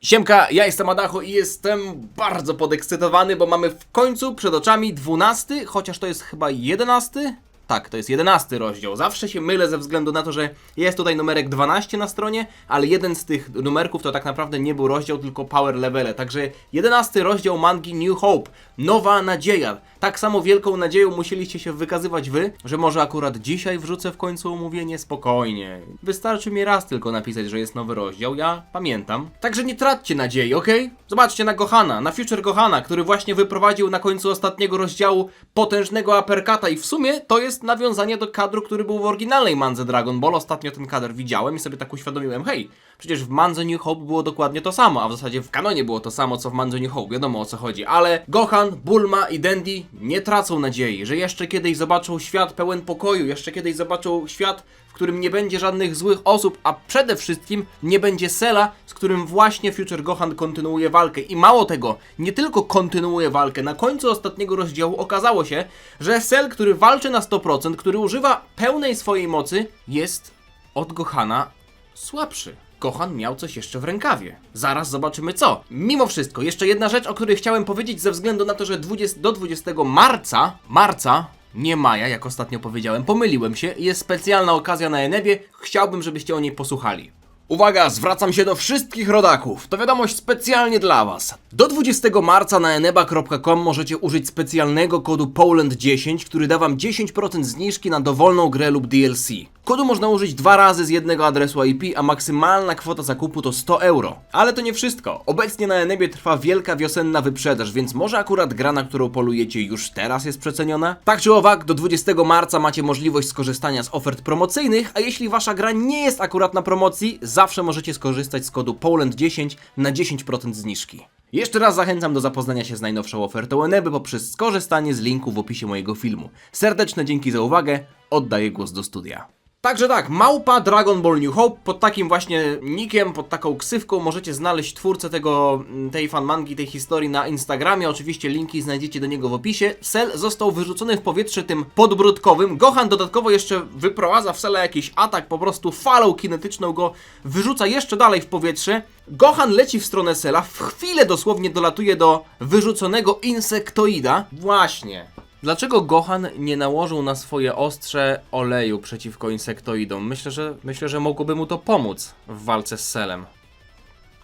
Siemka, ja jestem Adacho i jestem bardzo podekscytowany, bo mamy w końcu przed oczami 12, chociaż to jest chyba 11? Tak, to jest 11 rozdział. Zawsze się mylę ze względu na to, że jest tutaj numerek 12 na stronie, ale jeden z tych numerków to tak naprawdę nie był rozdział, tylko power levele. Także 11 rozdział mangi New Hope. Nowa nadzieja. Tak samo wielką nadzieją musieliście się wykazywać wy, że może akurat dzisiaj wrzucę w końcu omówienie spokojnie. Wystarczy mi raz tylko napisać, że jest nowy rozdział, ja pamiętam. Także nie traćcie nadziei, okej? Zobaczcie na Gohana, na Future Gohana, który właśnie wyprowadził na końcu ostatniego rozdziału potężnego uppercuta i w sumie to jest nawiązanie do kadru, który był w oryginalnej mandze Dragon Ball. Ostatnio ten kadr widziałem i sobie tak uświadomiłem, hej, przecież w mandze New Hope było dokładnie to samo, a w zasadzie w kanonie było to samo, co w mandze New Hope, wiadomo o co chodzi. Ale Gohan, Bulma i Dandy nie tracą nadziei, że jeszcze kiedyś zobaczą świat pełen pokoju, jeszcze kiedyś zobaczą świat, w którym nie będzie żadnych złych osób, a przede wszystkim nie będzie Sela, z którym właśnie Future Gohan kontynuuje walkę. I mało tego, nie tylko kontynuuje walkę, na końcu ostatniego rozdziału okazało się, że Cell, który walczy na 100%, który używa pełnej swojej mocy, jest od Gohana słabszy. Gohan miał coś jeszcze w rękawie. Zaraz zobaczymy co. Mimo wszystko, jeszcze jedna rzecz, o której chciałem powiedzieć ze względu na to, że 20, do 20 marca, marca, nie maja, jak ostatnio powiedziałem, pomyliłem się, jest specjalna okazja na Enebie, chciałbym, żebyście o niej posłuchali. Uwaga, zwracam się do wszystkich rodaków. To wiadomość specjalnie dla Was. Do 20 marca na eneba.com możecie użyć specjalnego kodu POLAND10, który da Wam 10% zniżki na dowolną grę lub DLC. Kodu można użyć dwa razy z jednego adresu IP, a maksymalna kwota zakupu to 100 euro. Ale to nie wszystko. Obecnie na Enebie trwa wielka wiosenna wyprzedaż, więc może akurat gra, na którą polujecie już teraz jest przeceniona? Tak czy owak, do 20 marca macie możliwość skorzystania z ofert promocyjnych, a jeśli Wasza gra nie jest akurat na promocji, zawsze możecie skorzystać z kodu POLAND10 na 10% zniżki. Jeszcze raz zachęcam do zapoznania się z najnowszą ofertą Eneby poprzez skorzystanie z linku w opisie mojego filmu. Serdeczne dzięki za uwagę, oddaję głos do studia. Także tak, małpa Dragon Ball New Hope, pod takim właśnie nikiem, pod taką ksywką możecie znaleźć twórcę tego, tej fanmangi, tej historii na Instagramie. Oczywiście linki znajdziecie do niego w opisie. Cell został wyrzucony w powietrze tym podbródkowym. Gohan dodatkowo jeszcze wyprowadza w Cela jakiś atak, po prostu falą kinetyczną go wyrzuca jeszcze dalej w powietrze. Gohan leci w stronę Cela, w chwilę dosłownie dolatuje do wyrzuconego insektoida. Właśnie. Dlaczego Gohan nie nałożył na swoje ostrze oleju przeciwko insektoidom? Myślę, że myślę, że mogłoby mu to pomóc w walce z Selem.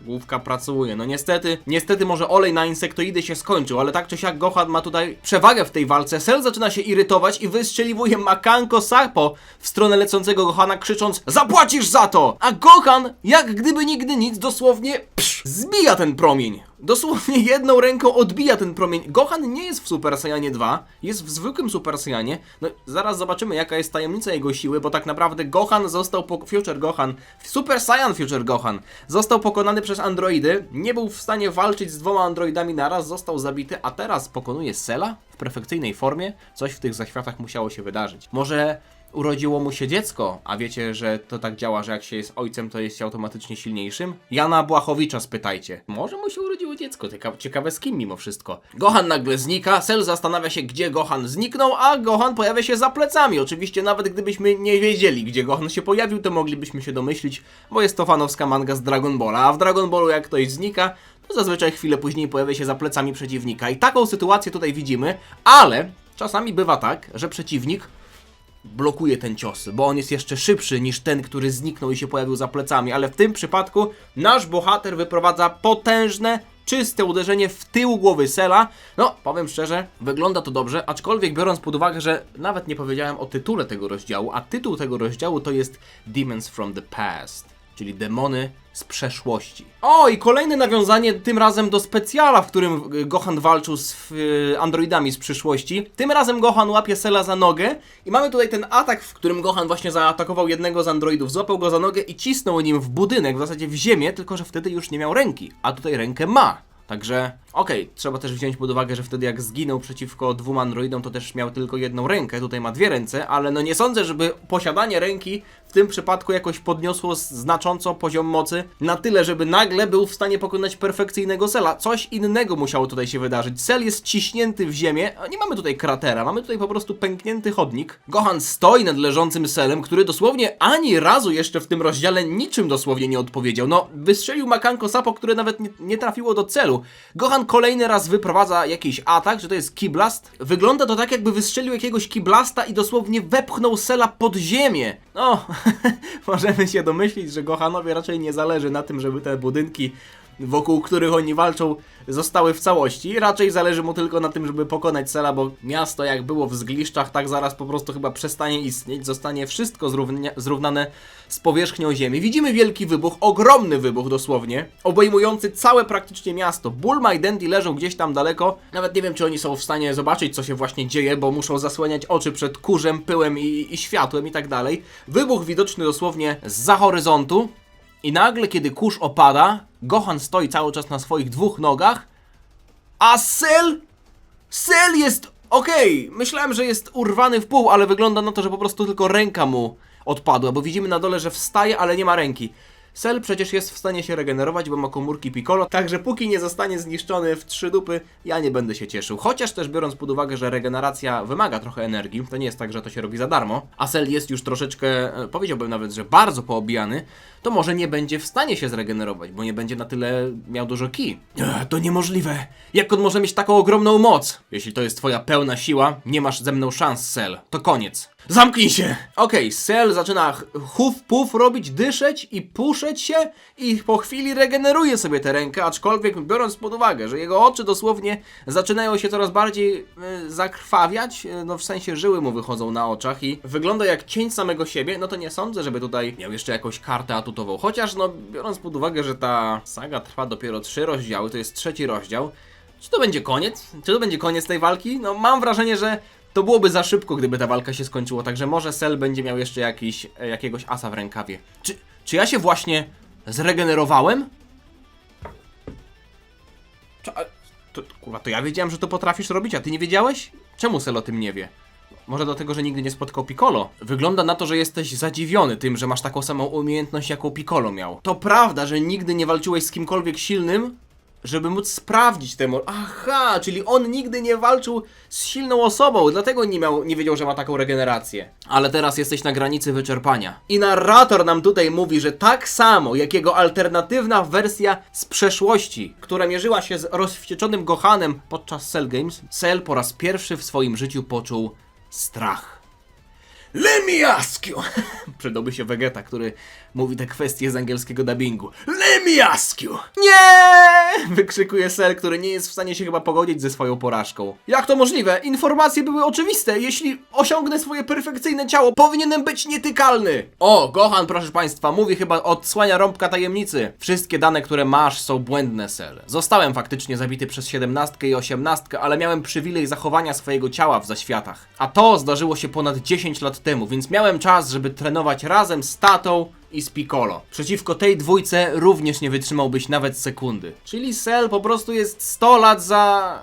Główka pracuje. No niestety, niestety może olej na insektoidy się skończył, ale tak czy siak Gohan ma tutaj przewagę w tej walce. Cell zaczyna się irytować i wystrzeliwuje Makanko Sapo w stronę lecącego Gohana krzycząc Zapłacisz za to! A Gohan, jak gdyby nigdy nic, dosłownie psz, zbija ten promień. Dosłownie jedną ręką odbija ten promień. Gohan nie jest w Super Saiyanie 2, jest w zwykłym Super Saiyanie. No zaraz zobaczymy jaka jest tajemnica jego siły, bo tak naprawdę Gohan został po Future Gohan, Super Saiyan Future Gohan został pokonany przez androidy, nie był w stanie walczyć z dwoma androidami naraz, został zabity, a teraz pokonuje Sela w perfekcyjnej formie. Coś w tych zaświatach musiało się wydarzyć. Może urodziło mu się dziecko, a wiecie, że to tak działa, że jak się jest ojcem, to jest się automatycznie silniejszym? Jana Błachowicza spytajcie. Może mu się urodziło dziecko, Cieka- ciekawe z kim mimo wszystko. Gohan nagle znika, Cell zastanawia się, gdzie Gohan zniknął, a Gohan pojawia się za plecami. Oczywiście nawet gdybyśmy nie wiedzieli, gdzie Gohan się pojawił, to moglibyśmy się domyślić, bo jest to fanowska manga z Dragon Balla, a w Dragon Ballu jak ktoś znika, to zazwyczaj chwilę później pojawia się za plecami przeciwnika. I taką sytuację tutaj widzimy, ale czasami bywa tak, że przeciwnik blokuje ten cios, bo on jest jeszcze szybszy niż ten, który zniknął i się pojawił za plecami, ale w tym przypadku nasz bohater wyprowadza potężne, czyste uderzenie w tył głowy Sela. No, powiem szczerze, wygląda to dobrze, aczkolwiek biorąc pod uwagę, że nawet nie powiedziałem o tytule tego rozdziału, a tytuł tego rozdziału to jest Demons from the Past czyli demony z przeszłości. O, i kolejne nawiązanie, tym razem do specjala, w którym Gohan walczył z androidami z przyszłości. Tym razem Gohan łapie Sela za nogę i mamy tutaj ten atak, w którym Gohan właśnie zaatakował jednego z androidów, złapał go za nogę i cisnął nim w budynek, w zasadzie w ziemię, tylko że wtedy już nie miał ręki, a tutaj rękę ma. Także Okej, trzeba też wziąć pod uwagę, że wtedy jak zginął przeciwko dwóm androidom, to też miał tylko jedną rękę, tutaj ma dwie ręce, ale no nie sądzę, żeby posiadanie ręki w tym przypadku jakoś podniosło znacząco poziom mocy na tyle, żeby nagle był w stanie pokonać perfekcyjnego Sela. Coś innego musiało tutaj się wydarzyć. Sel jest ciśnięty w ziemię, nie mamy tutaj kratera, mamy tutaj po prostu pęknięty chodnik. Gohan stoi nad leżącym Selem, który dosłownie ani razu jeszcze w tym rozdziale niczym dosłownie nie odpowiedział. No, wystrzelił Makanko Sapo, które nawet nie, nie trafiło do celu. Gohan kolejny raz wyprowadza jakiś atak, że to jest Keyblast. Wygląda to tak, jakby wystrzelił jakiegoś Keyblasta i dosłownie wepchnął Sela pod ziemię. No, możemy się domyślić, że Gohanowi raczej nie zależy na tym, żeby te budynki wokół których oni walczą, zostały w całości. Raczej zależy mu tylko na tym, żeby pokonać Sela, bo miasto jak było w zgliszczach, tak zaraz po prostu chyba przestanie istnieć. Zostanie wszystko zrównane z powierzchnią ziemi. Widzimy wielki wybuch, ogromny wybuch dosłownie, obejmujący całe praktycznie miasto. Bulma i Dandy leżą gdzieś tam daleko. Nawet nie wiem, czy oni są w stanie zobaczyć, co się właśnie dzieje, bo muszą zasłaniać oczy przed kurzem, pyłem i, i światłem i tak dalej. Wybuch widoczny dosłownie za horyzontu. I nagle, kiedy kurz opada, Gohan stoi cały czas na swoich dwóch nogach, a Sel... Sel jest okej. Myślałem, że jest urwany w pół, ale wygląda na to, że po prostu tylko ręka mu odpadła, bo widzimy na dole, że wstaje, ale nie ma ręki. Sel przecież jest w stanie się regenerować, bo ma komórki Piccolo, także póki nie zostanie zniszczony w trzy dupy, ja nie będę się cieszył. Chociaż też biorąc pod uwagę, że regeneracja wymaga trochę energii, to nie jest tak, że to się robi za darmo, a Sel jest już troszeczkę, e, powiedziałbym nawet, że bardzo poobijany, to może nie będzie w stanie się zregenerować, bo nie będzie na tyle miał dużo ki. Ech, to niemożliwe. Jak on może mieć taką ogromną moc? Jeśli to jest twoja pełna siła, nie masz ze mną szans, Sel. To koniec. Zamknij się! Okej, Sel zaczyna ch- huf puf robić, dyszeć i puszeć się i po chwili regeneruje sobie tę rękę, aczkolwiek biorąc pod uwagę, że jego oczy dosłownie zaczynają się coraz bardziej y, zakrwawiać, y, no w sensie żyły mu wychodzą na oczach i wygląda jak cień samego siebie, no to nie sądzę, żeby tutaj miał jeszcze jakąś kartę atutową. Chociaż no biorąc pod uwagę, że ta saga trwa dopiero trzy rozdziały, to jest trzeci rozdział, czy to będzie koniec? Czy to będzie koniec tej walki? No mam wrażenie, że to byłoby za szybko, gdyby ta walka się skończyła, także może Cell będzie miał jeszcze jakiś, e, jakiegoś asa w rękawie. Czy, czy ja się właśnie zregenerowałem? Czy, to, kurwa, to ja wiedziałem, że to potrafisz robić, a ty nie wiedziałeś? Czemu Cell o tym nie wie? Może dlatego, że nigdy nie spotkał Piccolo. Wygląda na to, że jesteś zadziwiony tym, że masz taką samą umiejętność, jaką Piccolo miał. To prawda, że nigdy nie walczyłeś z kimkolwiek silnym, żeby móc sprawdzić temu. Aha, czyli on nigdy nie walczył z silną osobą, dlatego nie, miał, nie wiedział, że ma taką regenerację. Ale teraz jesteś na granicy wyczerpania. I narrator nam tutaj mówi, że tak samo jak jego alternatywna wersja z przeszłości, która mierzyła się z rozwścieczonym Gohanem podczas Cell Games, Cell po raz pierwszy w swoim życiu poczuł strach. Let me ask you! Przydałby się Vegeta, który mówi te kwestie z angielskiego dubbingu. Let me ask you! Nie! Wykrzykuje Cell, który nie jest w stanie się chyba pogodzić ze swoją porażką. Jak to możliwe? Informacje były oczywiste. Jeśli osiągnę swoje perfekcyjne ciało, powinienem być nietykalny. O, Gohan, proszę państwa, mówi chyba odsłania rąbka tajemnicy. Wszystkie dane, które masz, są błędne, Cell. Zostałem faktycznie zabity przez 17 i 18, ale miałem przywilej zachowania swojego ciała w zaświatach. A to zdarzyło się ponad 10 lat temu, więc miałem czas, żeby trenować razem z tatą i z Piccolo. Przeciwko tej dwójce również nie wytrzymałbyś nawet sekundy. Czyli Cell po prostu jest 100 lat za...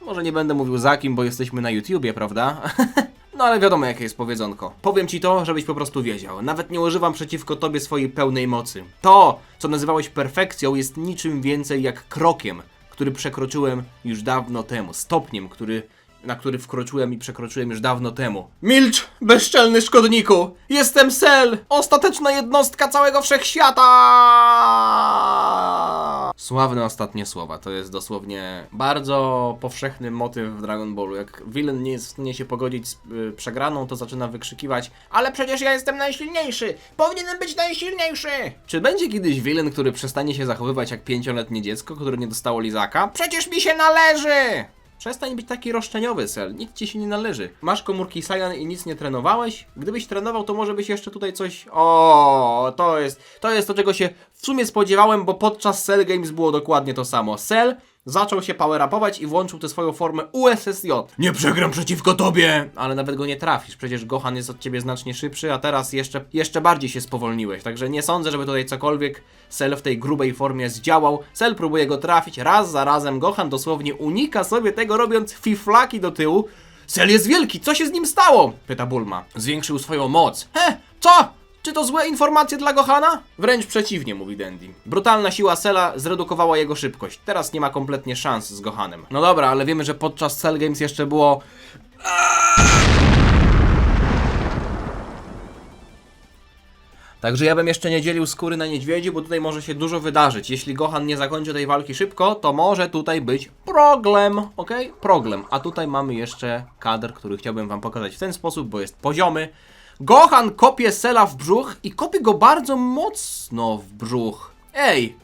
Może nie będę mówił za kim, bo jesteśmy na YouTubie, prawda? No ale wiadomo jakie jest powiedzonko. Powiem ci to, żebyś po prostu wiedział. Nawet nie używam przeciwko tobie swojej pełnej mocy. To, co nazywałeś perfekcją, jest niczym więcej jak krokiem, który przekroczyłem już dawno temu. Stopniem, który na który wkroczyłem i przekroczyłem już dawno temu. Milcz, bezczelny szkodniku! Jestem Sel! Ostateczna jednostka całego wszechświata! Sławne ostatnie słowa. To jest dosłownie bardzo powszechny motyw w Dragon Ballu. Jak villain nie jest w stanie się pogodzić z y, przegraną, to zaczyna wykrzykiwać Ale przecież ja jestem najsilniejszy! Powinienem być najsilniejszy! Czy będzie kiedyś villain, który przestanie się zachowywać jak pięcioletnie dziecko, które nie dostało lizaka? Przecież mi się należy! Przestań być taki roszczeniowy, Sel. Nikt ci się nie należy. Masz komórki Saiyan i nic nie trenowałeś? Gdybyś trenował, to może byś jeszcze tutaj coś... O, to jest, to jest to, czego się w sumie spodziewałem, bo podczas Cell Games było dokładnie to samo. Cell zaczął się power-upować i włączył tę swoją formę USSJ. Nie przegram przeciwko tobie! Ale nawet go nie trafisz, przecież Gohan jest od ciebie znacznie szybszy, a teraz jeszcze, jeszcze bardziej się spowolniłeś, także nie sądzę, żeby tutaj cokolwiek Cell w tej grubej formie zdziałał. Cell próbuje go trafić raz za razem, Gohan dosłownie unika sobie tego, robiąc fiflaki do tyłu. Cell jest wielki, co się z nim stało? Pyta Bulma. Zwiększył swoją moc. He, co? Czy to złe informacje dla Gohana? Wręcz przeciwnie, mówi Dandy. Brutalna siła Cella zredukowała jego szybkość. Teraz nie ma kompletnie szans z Gohanem. No dobra, ale wiemy, że podczas Cell Games jeszcze było... Także ja bym jeszcze nie dzielił skóry na niedźwiedzi, bo tutaj może się dużo wydarzyć. Jeśli Gohan nie zakończy tej walki szybko, to może tutaj być problem, ok? Problem. A tutaj mamy jeszcze kadr, który chciałbym wam pokazać w ten sposób, bo jest poziomy. Gohan kopie Sela w brzuch i kopie go bardzo mocno w brzuch. Ej,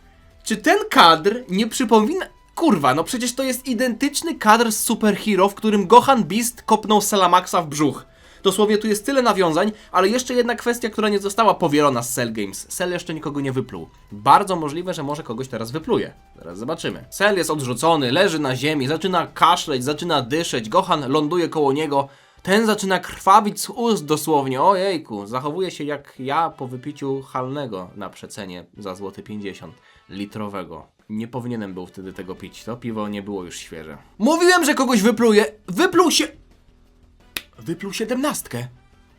czy ten kadr nie przypomina... Kurwa, no przecież to jest identyczny kadr z Super Hero, w którym Gohan Beast kopnął Selamaxa w brzuch. Dosłownie tu jest tyle nawiązań, ale jeszcze jedna kwestia, która nie została powielona z Cell Games. Cell jeszcze nikogo nie wypluł. Bardzo możliwe, że może kogoś teraz wypluje. Zaraz zobaczymy. Cell jest odrzucony, leży na ziemi, zaczyna kaszleć, zaczyna dyszeć, Gohan ląduje koło niego. Ten zaczyna krwawić z ust dosłownie. Ojejku, zachowuje się jak ja po wypiciu halnego na przecenie za złoty 50 litrowego. Nie powinienem był wtedy tego pić. To piwo nie było już świeże. Mówiłem, że kogoś wypluje. Wypluł się. Wypluł siedemnastkę.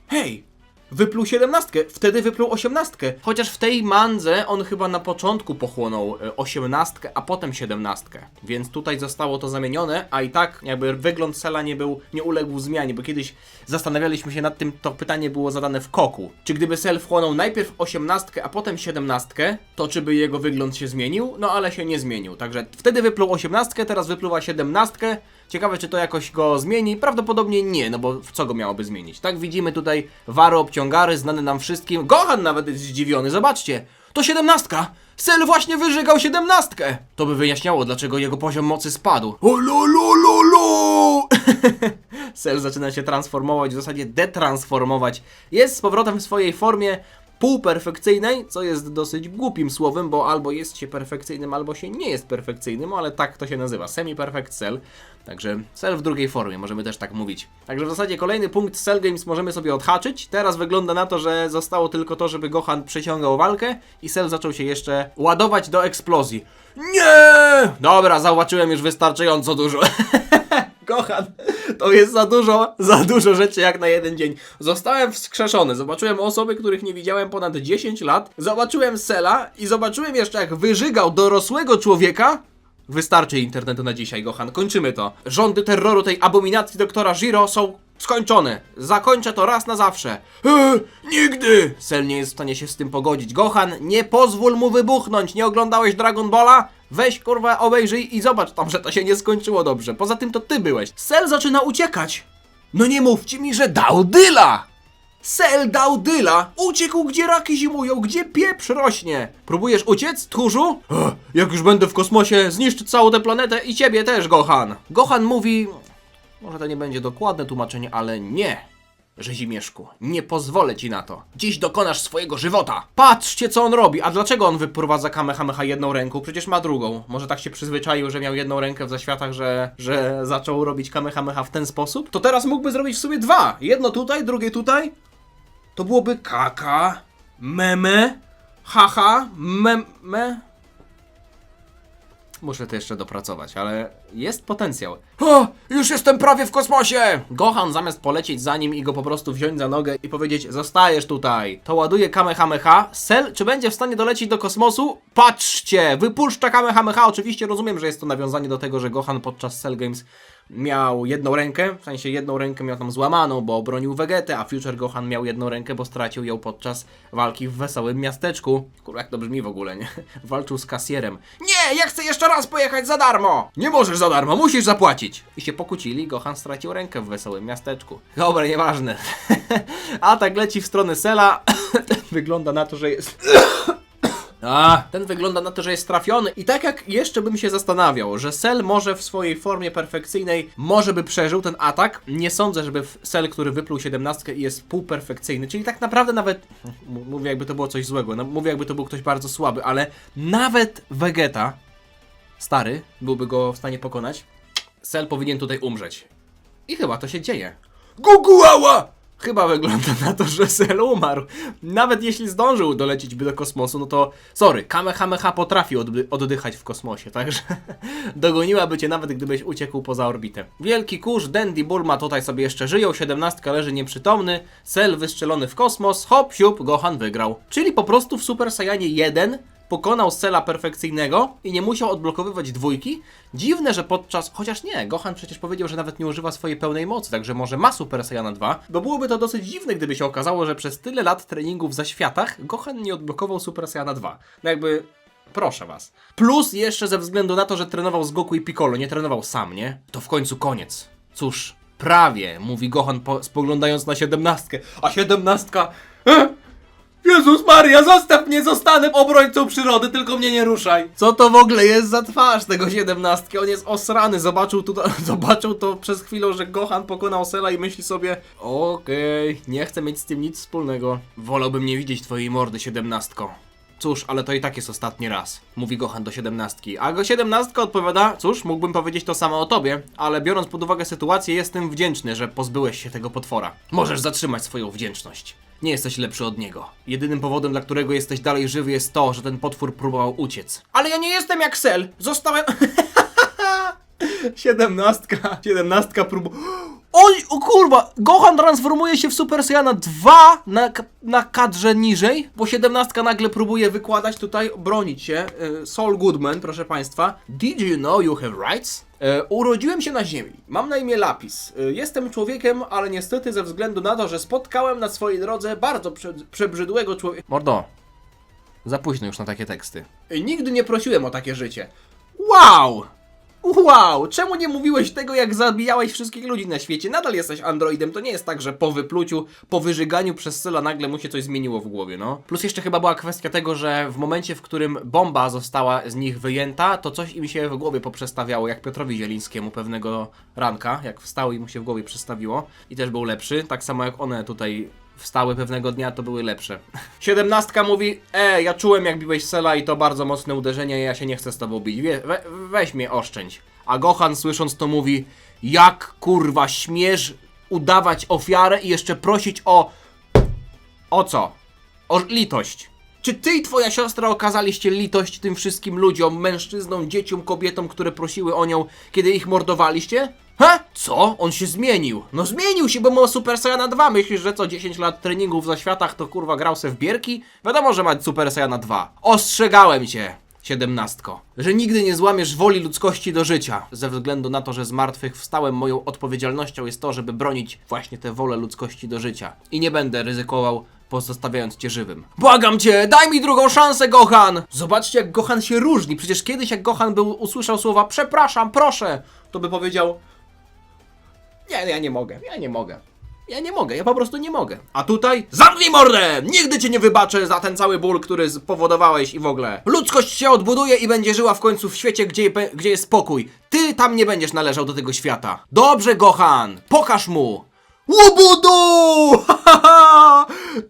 Hej! Wypluł siedemnastkę, wtedy wypluł osiemnastkę. Chociaż w tej mandze on chyba na początku pochłonął e, osiemnastkę, a potem siedemnastkę. Więc tutaj zostało to zamienione, a i tak jakby wygląd Sela nie był, nie uległ zmianie, bo kiedyś zastanawialiśmy się nad tym, to pytanie było zadane w koku. Czy gdyby Sel wchłonął najpierw osiemnastkę, a potem siedemnastkę, to czy by jego wygląd się zmienił? No ale się nie zmienił. Także wtedy wypluł osiemnastkę, teraz wypluwa siedemnastkę. Ciekawe, czy to jakoś go zmieni? Prawdopodobnie nie, no bo w co go miałoby zmienić? Tak, widzimy tutaj Waro obciągary, znany nam wszystkim. Gohan nawet jest zdziwiony, zobaczcie! To siedemnastka! Sel właśnie wyżygał siedemnastkę! To by wyjaśniało, dlaczego jego poziom mocy spadł. O lo lo lo lo! Sel zaczyna się transformować, w zasadzie detransformować. Jest z powrotem w swojej formie półperfekcyjnej, co jest dosyć głupim słowem, bo albo jest się perfekcyjnym, albo się nie jest perfekcyjnym, ale tak to się nazywa, semi-perfect cell. Także cell w drugiej formie, możemy też tak mówić. Także w zasadzie kolejny punkt Cell Games możemy sobie odhaczyć. Teraz wygląda na to, że zostało tylko to, żeby Gohan przeciągał walkę i Cell zaczął się jeszcze ładować do eksplozji. Nie! Dobra, zauważyłem już wystarczająco dużo. Gohan, to jest za dużo, za dużo rzeczy jak na jeden dzień. Zostałem wskrzeszony, zobaczyłem osoby, których nie widziałem ponad 10 lat, zobaczyłem Sela i zobaczyłem jeszcze jak wyżygał dorosłego człowieka. Wystarczy internetu na dzisiaj, Gohan, kończymy to. Rządy terroru tej abominacji doktora Zero są skończone. Zakończę to raz na zawsze. Eee, nigdy! Sel nie jest w stanie się z tym pogodzić. Gohan, nie pozwól mu wybuchnąć. Nie oglądałeś Dragon Balla? Weź kurwa, obejrzyj i zobacz tam, że to się nie skończyło dobrze. Poza tym to ty byłeś. Sel zaczyna uciekać. No nie mówcie mi, że dał dyla! Sel dał dyla! Uciekł, gdzie raki zimują, gdzie pieprz rośnie! Próbujesz uciec, tchórzu? Ech, jak już będę w kosmosie, zniszczę całą tę planetę i ciebie też, Gohan. Gohan mówi... Może to nie będzie dokładne tłumaczenie, ale nie. Rzezimieszku, nie pozwolę ci na to. Dziś dokonasz swojego żywota. Patrzcie, co on robi. A dlaczego on wyprowadza Kamehameha jedną ręką? Przecież ma drugą. Może tak się przyzwyczaił, że miał jedną rękę w zaświatach, że, że zaczął robić Kamehameha w ten sposób? To teraz mógłby zrobić w sumie dwa. Jedno tutaj, drugie tutaj. To byłoby kaka, meme, haha, meme. Muszę to jeszcze dopracować, ale jest potencjał. O, już jestem prawie w kosmosie! Gohan zamiast polecieć za nim i go po prostu wziąć za nogę i powiedzieć zostajesz tutaj, to ładuje Kamehameha. Sel, czy będzie w stanie dolecieć do kosmosu? Patrzcie, wypuszcza Kamehameha. Oczywiście rozumiem, że jest to nawiązanie do tego, że Gohan podczas Cell Games miał jedną rękę, w sensie jedną rękę miał tam złamaną, bo obronił Vegetę, a Future Gohan miał jedną rękę, bo stracił ją podczas walki w wesołym miasteczku. Kurwa, jak to brzmi w ogóle, nie? Walczył z kasjerem. Nie, ja chcę jeszcze raz pojechać za darmo! Nie możesz za darmo, musisz zapłacić! I się pokłócili, Gohan stracił rękę w wesołym miasteczku. Dobra, nieważne. a tak leci w stronę Sela. Wygląda na to, że jest... A, ten wygląda na to, że jest trafiony. I tak jak jeszcze bym się zastanawiał, że Cell może w swojej formie perfekcyjnej, może by przeżył ten atak, nie sądzę, żeby Cell, który wypluł 17 i jest półperfekcyjny, czyli tak naprawdę nawet, mówię jakby to było coś złego, no, mówię jakby to był ktoś bardzo słaby, ale nawet Vegeta, stary, byłby go w stanie pokonać, Cell powinien tutaj umrzeć. I chyba to się dzieje. Guguała! Chyba wygląda na to, że Cell umarł. Nawet jeśli zdążył dolecieć by do kosmosu, no to sorry, Kamehameha potrafi oddy- oddychać w kosmosie, także dogoniłaby cię nawet gdybyś uciekł poza orbitę. Wielki kurz, Dandy Bulma tutaj sobie jeszcze żyją, 17 leży nieprzytomny, Cell wystrzelony w kosmos, hop siup, Gohan wygrał. Czyli po prostu w Super Saiyanie 1 pokonał Cela perfekcyjnego i nie musiał odblokowywać dwójki. Dziwne, że podczas. Chociaż nie, Gohan przecież powiedział, że nawet nie używa swojej pełnej mocy, także może ma Super Saiyana 2. Bo byłoby to dosyć dziwne, gdyby się okazało, że przez tyle lat treningów w zaświatach Gohan nie odblokował Super Saiyana 2. No jakby. Proszę was. Plus jeszcze ze względu na to, że trenował z Goku i Piccolo, nie trenował sam, nie? To w końcu koniec. Cóż, prawie, mówi Gohan po, spoglądając na siedemnastkę. A siedemnastka. E? Jezus Maria, zostaw mnie, zostanę obrońcą przyrody, tylko mnie nie ruszaj. Co to w ogóle jest za twarz tego siedemnastki? On jest osrany, zobaczył, tu, zobaczył to przez chwilę, że Gohan pokonał Sela i myśli sobie Okej, nie chcę mieć z tym nic wspólnego. Wolałbym nie widzieć twojej mordy, siedemnastko. Cóż, ale to i tak jest ostatni raz, mówi Gohan do siedemnastki. A go siedemnastka odpowiada, cóż, mógłbym powiedzieć to samo o tobie, ale biorąc pod uwagę sytuację, jestem wdzięczny, że pozbyłeś się tego potwora. Możesz zatrzymać swoją wdzięczność. Nie jesteś lepszy od niego. Jedynym powodem, dla którego jesteś dalej żywy jest to, że ten potwór próbował uciec. Ale ja nie jestem jak Sel! Zostałem... Siedemnastka, siedemnastka prób... Oj, o kurwa! Gohan transformuje się w Super Saiyana 2 na, na kadrze niżej, bo siedemnastka nagle próbuje wykładać tutaj, bronić się. E, Saul Goodman, proszę państwa. Did you know you have rights? E, urodziłem się na ziemi. Mam na imię Lapis. E, jestem człowiekiem, ale niestety ze względu na to, że spotkałem na swojej drodze bardzo prze przebrzydłego człowieka... Mordo, za późno już na takie teksty. Nigdy nie prosiłem o takie życie. Wow! Wow, czemu nie mówiłeś tego, jak zabijałeś wszystkich ludzi na świecie? Nadal jesteś androidem, to nie jest tak, że po wypluciu, po wyżyganiu przez Syla nagle mu się coś zmieniło w głowie, no. Plus jeszcze chyba była kwestia tego, że w momencie, w którym bomba została z nich wyjęta, to coś im się w głowie poprzestawiało, jak Piotrowi Zielińskiemu pewnego ranka, jak wstał i mu się w głowie przestawiło i też był lepszy, tak samo jak one tutaj wstały pewnego dnia, to były lepsze. Siedemnastka mówi, e, ja czułem jak biłeś Sela i to bardzo mocne uderzenie, ja się nie chcę z tobą bić, we, weź mnie oszczędź. A Gohan słysząc to mówi, jak kurwa śmiesz udawać ofiarę i jeszcze prosić o... O co? O litość. Czy ty i twoja siostra okazaliście litość tym wszystkim ludziom, mężczyznom, dzieciom, kobietom, które prosiły o nią, kiedy ich mordowaliście? Ha? Co? On się zmienił. No zmienił się, bo ma Super Saiyana 2. Myślisz, że co 10 lat treningów w zaświatach to kurwa grał se w bierki? Wiadomo, że ma Super Saiyana 2. Ostrzegałem cię. Siedemnastko, że nigdy nie złamiesz woli ludzkości do życia. Ze względu na to, że z martwych wstałem, moją odpowiedzialnością jest to, żeby bronić właśnie tę wolę ludzkości do życia. I nie będę ryzykował pozostawiając cię żywym. Błagam cię, daj mi drugą szansę, Gohan! Zobaczcie, jak Gohan się różni. Przecież kiedyś, jak Gohan był, usłyszał słowa przepraszam, proszę, to by powiedział nie, ja nie mogę, ja nie mogę. Ja nie mogę, ja po prostu nie mogę. A tutaj zamknij mordę! Nigdy cię nie wybaczę za ten cały ból, który spowodowałeś i w ogóle. Ludzkość się odbuduje i będzie żyła w końcu w świecie, gdzie, gdzie jest spokój. Ty tam nie będziesz należał do tego świata. Dobrze, Gohan, pokaż mu. Łobudu!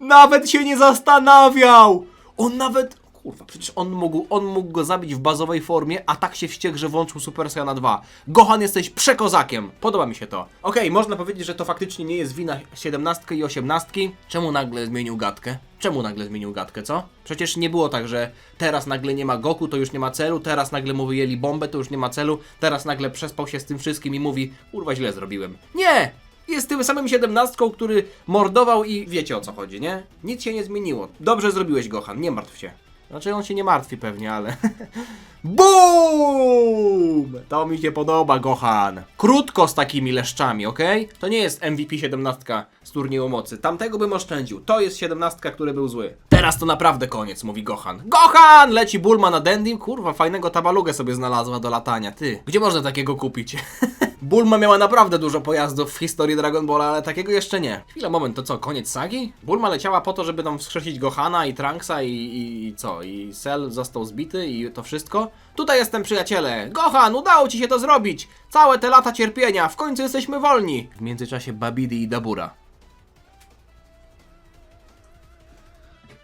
nawet się nie zastanawiał! On nawet... Kurwa, przecież on mógł, on mógł go zabić w bazowej formie, a tak się wściekł, że włączył Super Saiyana 2. Gohan, jesteś przekozakiem. Podoba mi się to. Okej, można powiedzieć, że to faktycznie nie jest wina 17 i 18. Czemu nagle zmienił gadkę? Czemu nagle zmienił gadkę, co? Przecież nie było tak, że teraz nagle nie ma Goku, to już nie ma celu, teraz nagle mu wyjęli bombę, to już nie ma celu, teraz nagle przespał się z tym wszystkim i mówi, kurwa źle zrobiłem. Nie! Jest tym samym siedemnastką, który mordował i wiecie o co chodzi, nie? Nic się nie zmieniło. Dobrze zrobiłeś, Gohan, nie martw się. Znaczy on się nie martwi pewnie, ale... BOOM! To mi się podoba, Gohan. Krótko z takimi leszczami, ok? To nie jest MVP 17 z turnieju mocy. Tamtego bym oszczędził. To jest 17, który był zły. Teraz to naprawdę koniec, mówi Gohan. Gohan! Leci Bulma na Dendim. Kurwa, fajnego tabalugę sobie znalazła do latania. Ty, gdzie można takiego kupić? Bulma miała naprawdę dużo pojazdów w historii Dragon Balla, ale takiego jeszcze nie. Chwila, moment, to co, koniec sagi? Bulma leciała po to, żeby tam wskrzesić Gohana i Trunksa i, i, i co? I Cell został zbity i to wszystko? Tutaj jestem, przyjaciele! Gohan, udało ci się to zrobić! Całe te lata cierpienia, w końcu jesteśmy wolni! W międzyczasie Babidi i Dabura.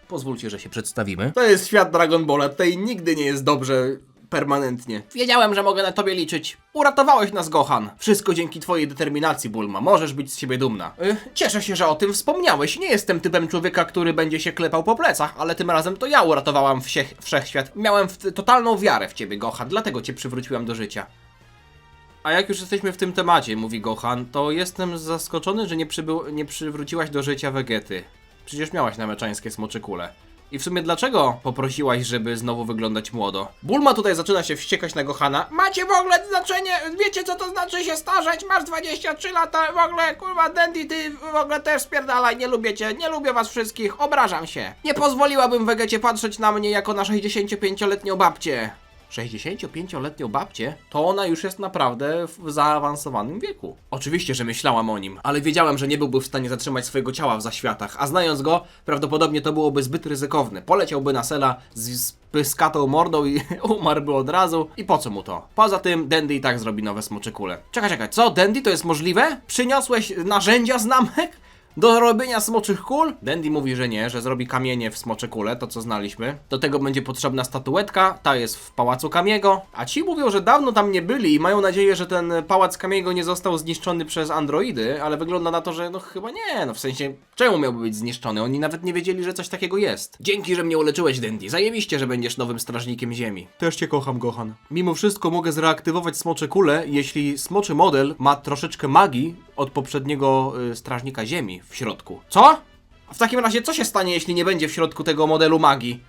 Pozwólcie, że się przedstawimy. To jest świat Dragon Balla, tutaj nigdy nie jest dobrze permanentnie. Wiedziałem, że mogę na tobie liczyć. Uratowałeś nas, Gohan. Wszystko dzięki twojej determinacji, Bulma. Możesz być z siebie dumna. Y, cieszę się, że o tym wspomniałeś. Nie jestem typem człowieka, który będzie się klepał po plecach, ale tym razem to ja uratowałam wszech, wszechświat. Miałem totalną wiarę w ciebie, Gohan, dlatego cię przywróciłam do życia. A jak już jesteśmy w tym temacie, mówi Gohan, to jestem zaskoczony, że nie, przybył, nie przywróciłaś do życia Vegety. Przecież miałaś nameczańskie smocze kule. I w sumie dlaczego poprosiłaś, żeby znowu wyglądać młodo? Bulma tutaj zaczyna się wściekać na Gohana. Macie w ogóle znaczenie, wiecie co to znaczy się starzeć? Masz 23 lata, w ogóle, kurwa, Dandy, ty w ogóle też spierdalaj, nie lubię cię, nie lubię was wszystkich, obrażam się. Nie pozwoliłabym Wegecie patrzeć na mnie jako na 65-letnią babcię. 65-letnią babcię, to ona już jest naprawdę w zaawansowanym wieku. Oczywiście, że myślałam o nim, ale wiedziałem, że nie byłby w stanie zatrzymać swojego ciała w zaświatach, a znając go, prawdopodobnie to byłoby zbyt ryzykowne. Poleciałby na Sela z, pyskatą mordą i umarłby od razu. I po co mu to? Poza tym, Dandy i tak zrobi nowe smocze kule. Czekaj, czekaj, co? Dandy, to jest możliwe? Przyniosłeś narzędzia z namek? Do robienia smoczych kul? Dandy mówi, że nie, że zrobi kamienie w smocze kule, to co znaliśmy. Do tego będzie potrzebna statuetka, ta jest w pałacu Kamiego. A ci mówią, że dawno tam nie byli i mają nadzieję, że ten pałac Kamiego nie został zniszczony przez androidy, ale wygląda na to, że no chyba nie, no w sensie czemu miałby być zniszczony? Oni nawet nie wiedzieli, że coś takiego jest. Dzięki, że mnie uleczyłeś, Dandy. Zajebiście, że będziesz nowym strażnikiem ziemi. Też cię kocham, Gohan. Mimo wszystko mogę zreaktywować smocze kule, jeśli smoczy model ma troszeczkę magii od poprzedniego y, strażnika ziemi w środku. Co? A w takim razie co się stanie, jeśli nie będzie w środku tego modelu magii?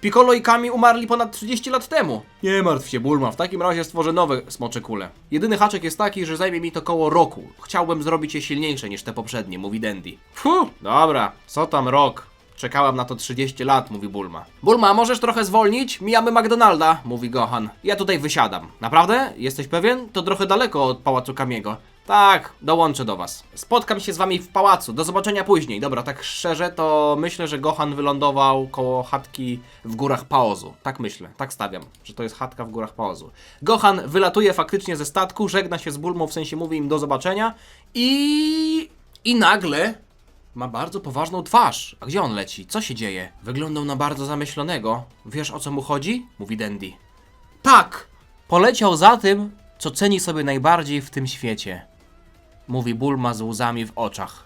Piccolo i Kami umarli ponad 30 lat temu. Nie martw się, Bulma, w takim razie stworzę nowe smocze kule. Jedyny haczek jest taki, że zajmie mi to koło roku. Chciałbym zrobić je silniejsze niż te poprzednie, mówi Dandy. Fuh, dobra, co tam rok? Czekałam na to 30 lat, mówi Bulma. Bulma, możesz trochę zwolnić? Mijamy McDonalda, mówi Gohan. Ja tutaj wysiadam. Naprawdę? Jesteś pewien? To trochę daleko od pałacu Kamiego. Tak, dołączę do was. Spotkam się z wami w pałacu. Do zobaczenia później. Dobra, tak szczerze, to myślę, że Gohan wylądował koło chatki w górach Paozu. Tak myślę, tak stawiam, że to jest chatka w górach Paozu. Gohan wylatuje faktycznie ze statku, żegna się z Bulmą, w sensie mówi im do zobaczenia i... I nagle ma bardzo poważną twarz. A gdzie on leci? Co się dzieje? Wyglądał na bardzo zamyślonego. Wiesz o co mu chodzi? Mówi Dandy. Tak! Poleciał za tym, co ceni sobie najbardziej w tym świecie. Mówi Bulma z łzami w oczach.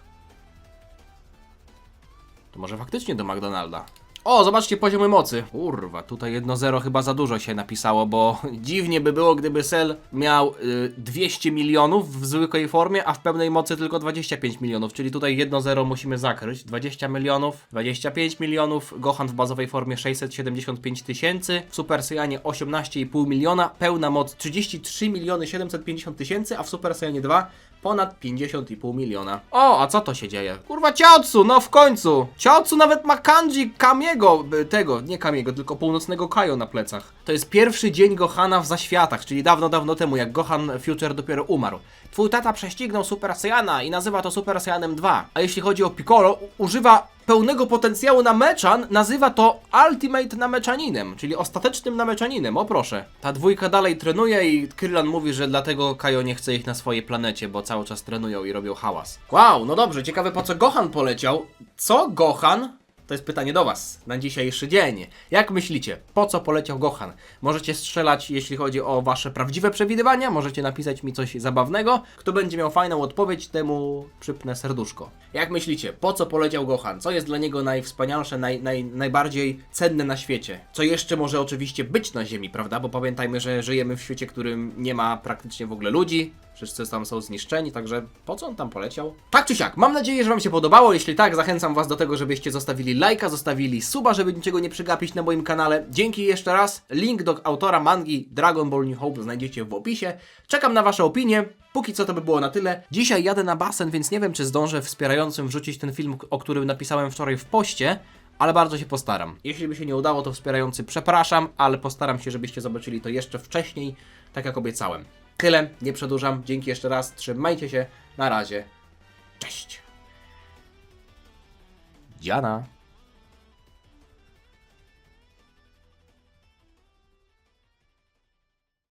To może faktycznie do McDonalda. O, zobaczcie poziomy mocy. Kurwa, tutaj 1-0 chyba za dużo się napisało, bo dziwnie by było, gdyby Cell miał y, 200 milionów w zwykłej formie, a w pełnej mocy tylko 25 milionów, czyli tutaj 1-0 musimy zakryć. 20 milionów, 25 milionów, Gohan w bazowej formie 675 tysięcy, w Super Saiyanie 18,5 miliona, pełna moc 33 miliony 750 tysięcy, a w Super Saiyanie 2 ponad 50,5 miliona. O, a co to się dzieje? Kurwa, Ciotsu, no w końcu! Ciotsu nawet ma kanji Kamiego, y, tego, nie Kamiego, tylko północnego Kajo na plecach. To jest pierwszy dzień Gohana w zaświatach, czyli dawno, dawno temu, jak Gohan Future dopiero umarł. Twój tata prześcignął Super Saiyana i nazywa to Super Saiyanem 2. A jeśli chodzi o Piccolo, używa pełnego potencjału na meczan, nazywa to Ultimate Nameczaninem, czyli ostatecznym Nameczaninem, o proszę. Ta dwójka dalej trenuje i Kryllan mówi, że dlatego Kajo nie chce ich na swojej planecie, bo cały czas trenują i robią hałas. Wow, no dobrze, ciekawe po co Gohan poleciał. Co Gohan? To jest pytanie do Was na dzisiejszy dzień. Jak myślicie, po co poleciał Gohan? Możecie strzelać, jeśli chodzi o Wasze prawdziwe przewidywania, możecie napisać mi coś zabawnego. Kto będzie miał fajną odpowiedź, temu przypnę serduszko. Jak myślicie, po co poleciał Gohan? Co jest dla niego najwspanialsze, naj, naj, najbardziej cenne na świecie? Co jeszcze może oczywiście być na Ziemi, prawda? Bo pamiętajmy, że żyjemy w świecie, którym nie ma praktycznie w ogóle ludzi. Wszyscy tam są zniszczeni, także po co on tam poleciał? Tak czy siak, mam nadzieję, że Wam się podobało. Jeśli tak, zachęcam Was do tego, żebyście zostawili lajka, zostawili suba, żeby niczego nie przegapić na moim kanale. Dzięki jeszcze raz. Link do autora mangi Dragon Ball New Hope znajdziecie w opisie. Czekam na Wasze opinie. Póki co to by było na tyle. Dzisiaj jadę na basen, więc nie wiem, czy zdążę wspierającym wrzucić ten film, o którym napisałem wczoraj w poście ale bardzo się postaram. Jeśli by się nie udało, to wspierający przepraszam, ale postaram się, żebyście zobaczyli to jeszcze wcześniej, tak jak obiecałem. Tyle, nie przedłużam. Dzięki jeszcze raz. Trzymajcie się. Na razie. Cześć. Dziana.